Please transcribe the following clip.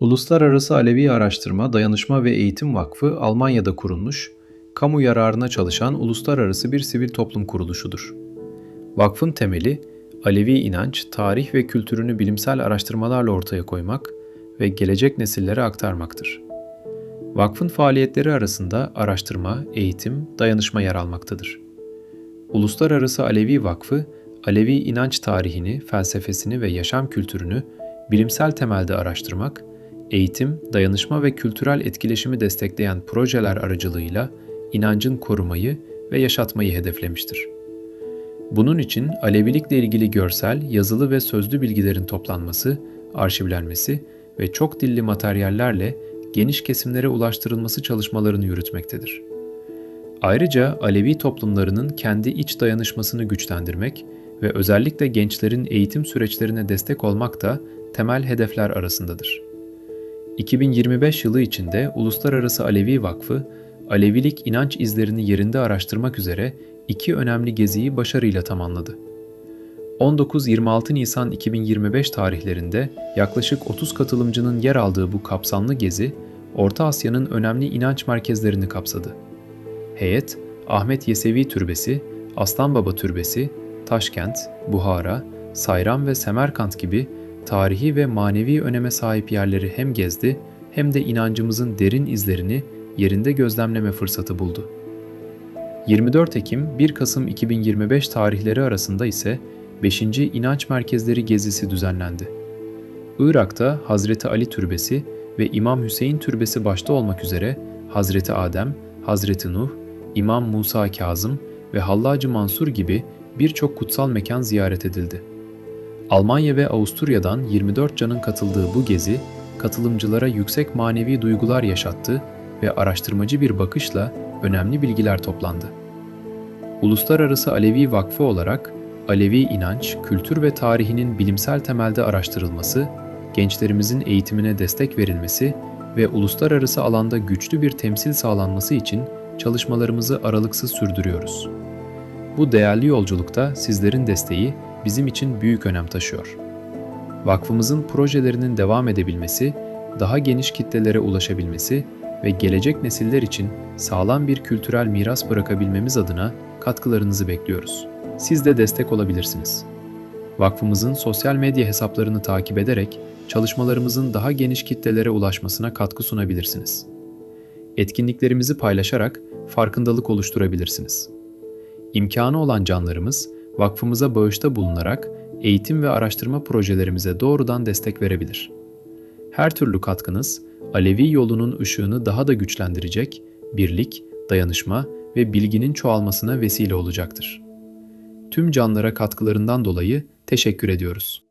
Uluslararası Alevi Araştırma, Dayanışma ve Eğitim Vakfı Almanya'da kurulmuş, kamu yararına çalışan uluslararası bir sivil toplum kuruluşudur. Vakfın temeli, Alevi inanç, tarih ve kültürünü bilimsel araştırmalarla ortaya koymak ve gelecek nesillere aktarmaktır. Vakfın faaliyetleri arasında araştırma, eğitim, dayanışma yer almaktadır. Uluslararası Alevi Vakfı, Alevi inanç tarihini, felsefesini ve yaşam kültürünü bilimsel temelde araştırmak, eğitim, dayanışma ve kültürel etkileşimi destekleyen projeler aracılığıyla inancın korumayı ve yaşatmayı hedeflemiştir. Bunun için Alevilikle ilgili görsel, yazılı ve sözlü bilgilerin toplanması, arşivlenmesi ve çok dilli materyallerle geniş kesimlere ulaştırılması çalışmalarını yürütmektedir. Ayrıca Alevi toplumlarının kendi iç dayanışmasını güçlendirmek ve özellikle gençlerin eğitim süreçlerine destek olmak da temel hedefler arasındadır. 2025 yılı içinde Uluslararası Alevi Vakfı, Alevilik inanç izlerini yerinde araştırmak üzere iki önemli geziyi başarıyla tamamladı. 19-26 Nisan 2025 tarihlerinde yaklaşık 30 katılımcının yer aldığı bu kapsamlı gezi, Orta Asya'nın önemli inanç merkezlerini kapsadı. Heyet, Ahmet Yesevi Türbesi, Aslanbaba Türbesi, Taşkent, Buhara, Sayram ve Semerkant gibi tarihi ve manevi öneme sahip yerleri hem gezdi hem de inancımızın derin izlerini yerinde gözlemleme fırsatı buldu. 24 Ekim 1 Kasım 2025 tarihleri arasında ise 5. İnanç Merkezleri gezisi düzenlendi. Irak'ta Hazreti Ali Türbesi ve İmam Hüseyin Türbesi başta olmak üzere Hazreti Adem, Hazreti Nuh, İmam Musa Kazım ve Hallacı Mansur gibi birçok kutsal mekan ziyaret edildi. Almanya ve Avusturya'dan 24 canın katıldığı bu gezi, katılımcılara yüksek manevi duygular yaşattı ve araştırmacı bir bakışla önemli bilgiler toplandı. Uluslararası Alevi Vakfı olarak Alevi inanç, kültür ve tarihinin bilimsel temelde araştırılması, gençlerimizin eğitimine destek verilmesi ve uluslararası alanda güçlü bir temsil sağlanması için çalışmalarımızı aralıksız sürdürüyoruz. Bu değerli yolculukta sizlerin desteği bizim için büyük önem taşıyor. Vakfımızın projelerinin devam edebilmesi, daha geniş kitlelere ulaşabilmesi ve gelecek nesiller için sağlam bir kültürel miras bırakabilmemiz adına katkılarınızı bekliyoruz. Siz de destek olabilirsiniz. Vakfımızın sosyal medya hesaplarını takip ederek çalışmalarımızın daha geniş kitlelere ulaşmasına katkı sunabilirsiniz. Etkinliklerimizi paylaşarak farkındalık oluşturabilirsiniz. İmkanı olan canlarımız vakfımıza bağışta bulunarak eğitim ve araştırma projelerimize doğrudan destek verebilir. Her türlü katkınız Alevi yolunun ışığını daha da güçlendirecek, birlik, dayanışma ve bilginin çoğalmasına vesile olacaktır. Tüm canlara katkılarından dolayı teşekkür ediyoruz.